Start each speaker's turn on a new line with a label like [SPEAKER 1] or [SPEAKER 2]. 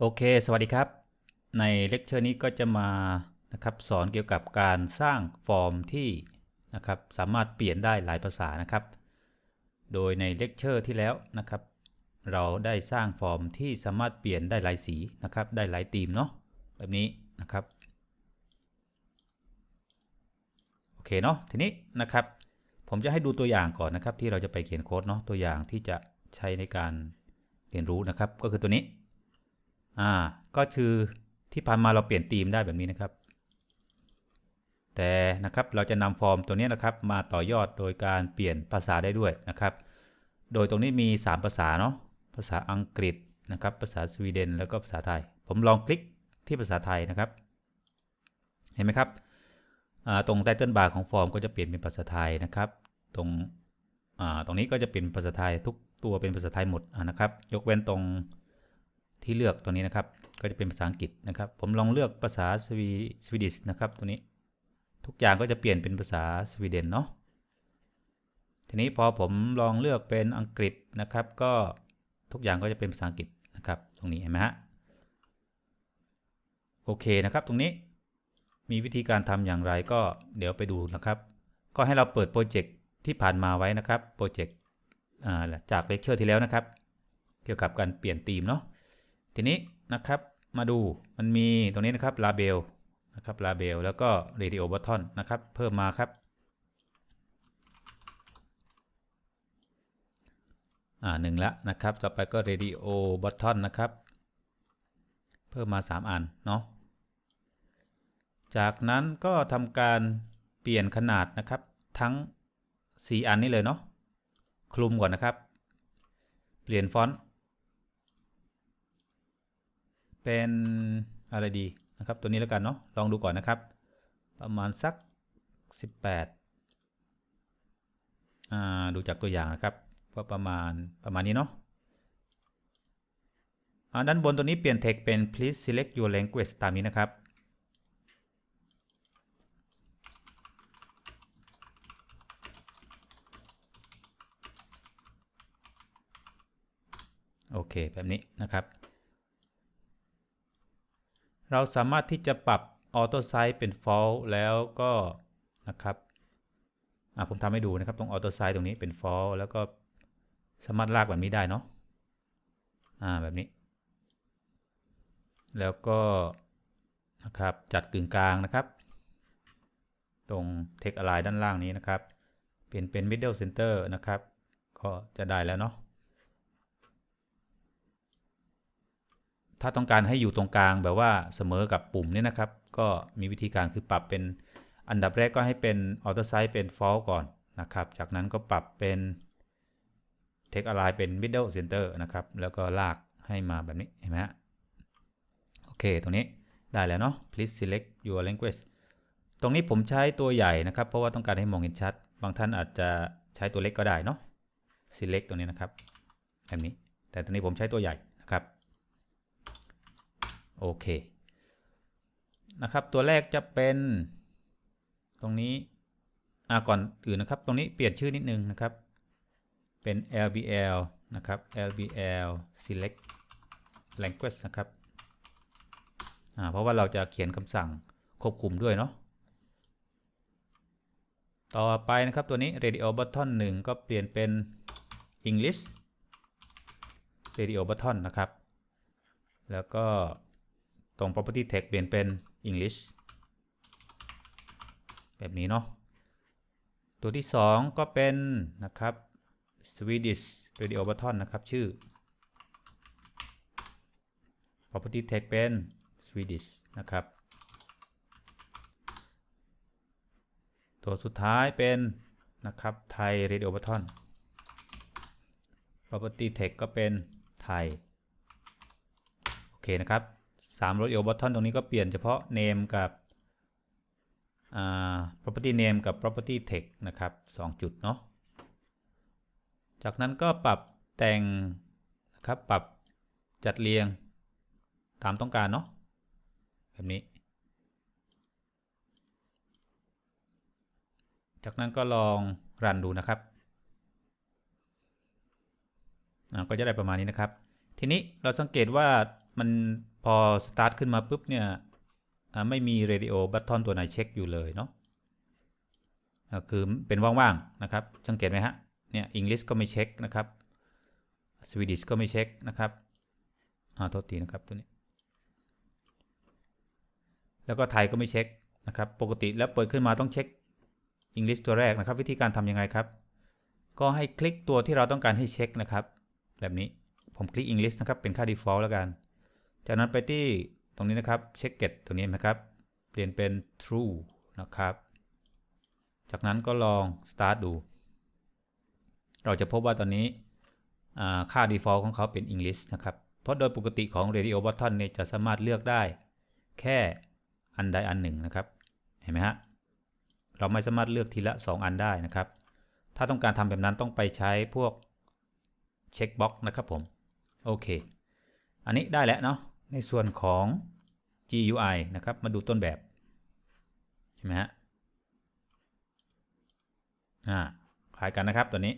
[SPEAKER 1] โอเค สวัสดีครับ ในเลคเชอร์นี้ก็จะมานะครับสอนเกี่ยวกับการสร้างฟอร์มที่นะครับสามารถเปลี่ยนได้หลายภาษานะครับ โดยในเลคเชอร์ที่แล้วนะครับ เราได้สร้างฟอร์มที่สามารถเปลี่ยนได้หลายสีนะครับ ได้หลายธีมเนาะแบบนี้นะครับ โอเคเนาะทีนี้นะครับ ผมจะให้ดูตัวอย่างก่อนนะครับ ที่เราจะไปเขียนโค้ดเนาะตัวอย่างที่จะใช้ในการเรียนรู้นะครับ ก็คือตัวนี้ อ่า ก็คือที่ผ่านมาเราเปลี่ยนธีมได้แบบนี้นะครับ แต่นะครับเราจะนำฟอร์มตัวนี้นะครับ มาต่อยอดโดยการเปลี่ยนภาษาได้ด้วยนะครับ โดยตรงนี้มี 3 ภาษาเนาะภาษาอังกฤษนะครับ ภาษาสวีเดน แล้วก็ภาษาไทย ผมลองคลิกที่ภาษาไทยนะครับ เห็นไหมครับตรงไตเติลบาร์ของฟอร์มก็จะเปลี่ยนเป็นภาษาไทยนะครับ ตรงตรงนี้ก็จะเป็นภาษาไทยทุกตัวเป็นภาษาไทยหมดนะครับ ยกเว้นตรง ที่เลือกตัวนี้นะครับ ก็จะเป็นภาษาอังกฤษนะครับ ผมลองเลือกภาษาสวีสวีดิชนะครับ ตัวนี้ทุกอย่างก็จะเปลี่ยนเป็นภาษาสวีเดนเนาะทีนี้พอผมลองเลือกเป็นอังกฤษนะครับ ก็ทุกอย่างก็จะเป็นภาษาอังกฤษนะครับ ตรงนี้เห็นไหมฮะโอเคนะครับ ตรงนี้มีวิธีการทำอย่างไรก็เดี๋ยวไปดูนะครับ ก็ให้เราเปิดโปรเจกต์ที่ผ่านมาไว้นะครับโปรเจกต์จากเลคเชอร์ที่แล้วนะครับ เกี่ยวกับการเปลี่ยนธีมเนาะ ทีนี้นะครับมาดูมันมีตรงนี้นะครับ label นะครับ label แล้วก็ radio button นะครับ เพิ่มมาครับอ่าหนึ่งละนะครับ ต่อไปก็ radio button นะครับ เพิ่มมา 3 อันเนาะจากนั้นก็ทำการเปลี่ยนขนาดนะครับ ทั้ง 4 อันนี้เลยเนาะคลุมก่อนนะครับ เปลี่ยนฟอนต์ เป็นอะไรดีนะครับตัวนี้แล้วกันเนาะลองดูก่อนนะครับ ประมาณสัก 18อ่าดูจากตัวอย่างนะครับก็ประมาณประมาณนี้เนาะด้านบนตัวนี้เปลี่ยน text เป็น please select your language ตามนี้นะครับโอเคแบบนี้นะครับ เราสามารถที่จะปรับ auto size เป็น false แล้วก็นะครับผมทำให้ดูนะครับตรง auto size ตรงนี้เป็น false แล้วก็สามารถลากแบบนี้ได้เนาะอ่าแบบนี้ แล้วก็นะครับจัดกึ่งกลางนะครับ ตรง text align ด้านล่างนี้นะครับ เปลี่ยนเป็น middle center นะครับ ก็จะได้แล้วเนาะ ถ้าต้องการให้อยู่ตรงกลางแบบว่าเสมอกับปุ่มเนี้นะครับ ก็มีวิธีการคือปรับเป็นอันดับแรกก็ให้เป็น auto size เป็น false ก่อนนะครับ จากนั้นก็ปรับเป็น text align เป็น middle center นะครับ แล้วก็ลากให้มาแบบนี้เห็นไหมฮะโอเค ตรงนี้ได้แล้วเนาะ please select your language ตรงนี้ผมใช้ตัวใหญ่นะครับ เพราะว่าต้องการให้มองเห็นชัด บางท่านอาจจะใช้ตัวเล็กก็ได้เนาะ select ตรงนี้นะครับแบบนี้ แต่ตรงนี้ผมใช้ตัวใหญ่นะครับ โอเคนะครับ ตัวแรกจะเป็นตรงนี้อ่าก่อนอื่นนะครับ ตรงนี้เปลี่ยนชื่อนิดนึงนะครับ เป็น lbl นะครับ lbl select language นะครับอ่าเพราะว่าเราจะเขียนคำสั่งควบคุมด้วยเนาะต่อไปนะครับตัวนี้ radio button 1 ก็เปลี่ยนเป็น English radio button นะครับ แล้วก็ ตรง property text เปลี่ยนเป็น English แบบนี้เนาะ ตัวที่ 2 ก็เป็นนะครับ Swedish radio button นะครับ ชื่อ property text เป็น Swedish นะครับ ตัวสุดท้ายเป็นนะครับไทย radio button property text ก็เป็นไทย โอเคนะครับ 3 radio button ตรงนี้ก็เปลี่ยนเฉพาะ name กับ property name กับ property text นะครับ 2 จุดเนาะ จากนั้นก็ปรับแต่งนะครับ ปรับจัดเรียงตามต้องการเนาะ แบบนี้ จากนั้นก็ลองรันดูนะครับ ก็จะได้ประมาณนี้นะครับ ทีนี้เราสังเกตว่ามัน พอสตาร์ทขึ้นมาปุ๊บเนี่ยไม่มี radio button ตัวไหนเช็คอยู่เลยเนาะคือเป็นว่างๆนะครับ สังเกตไหมฮะ เนี่ย English ก็ไม่เช็คนะครับ Swedish ก็ไม่เช็คนะครับอ่าโทษทีนะครับตัวนี้ แล้วก็ไทยก็ไม่เช็คนะครับ ปกติแล้วเปิดขึ้นมาต้องเช็ค English ตัวแรกนะครับ วิธีการทำยังไงครับ ก็ให้คลิกตัวที่เราต้องการให้เช็คนะครับ แบบนี้ผมคลิก English นะครับเป็นค่า default แล้วกัน จากนั้นไปที่ตรงนี้นะครับเช็คเก็ตตรงนี้นะครับ เปลี่ยนเป็น true นะครับ จากนั้นก็ลอง start ดู เราจะพบว่าตอนนี้ค่า default ของเขาเป็น English นะครับ เพราะโดยปกติของ radio button เนี่ยจะสามารถเลือกได้แค่อันใดอันหนึ่งนะครับ เห็นไหมฮะ เราไม่สามารถเลือกทีละ 2 อันได้นะครับ ถ้าต้องการทำแบบนั้นต้องไปใช้พวกเช็คบ็อกนะครับผม โอเค อันนี้ได้แล้วเนาะ ในส่วนของ GUI นะครับ มาดูต้นแบบใช่ไหมฮะอ่าคล้ายกันนะครับตัวนี้